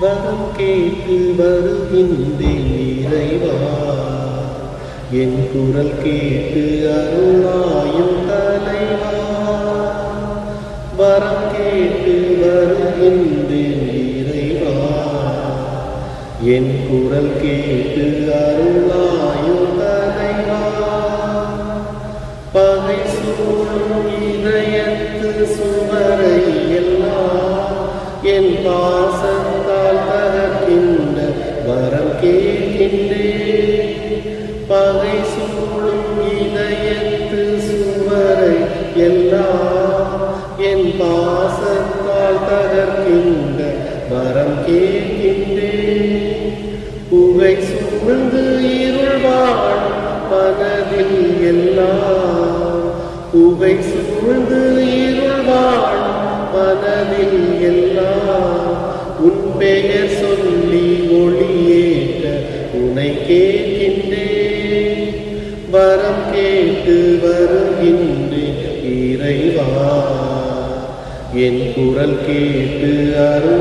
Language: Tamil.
வரம் கேட்டு வருகின்றேன் இறைவா. என் குரல் கேட்டு அருளாயும் தலைவா. வரம் கேட்டு வருகின்றேன் இறைவா. என் குரல் கேட்டு அருளாயும் தலைவா. பகை சூழும் இதயத்து சுவரை எல்லாம் என் பாசத்தால் வரம் பகை சூழும் இதயத்து சுவரை எல்லாம் என் பாசத்தால் தகர்க்கின்ற வரம் கேட்கின்றேன் புகை சூழ்ந்து இருள் மனதில் எல்லாம் புகை சூழ்ந்து இருள் வாழும் மனதில் எல்லாம் கேட்கின்றேன். வரம் கேட்டு வருகின்றேன் இறைவா. என் குரல் கேட்டு அருள்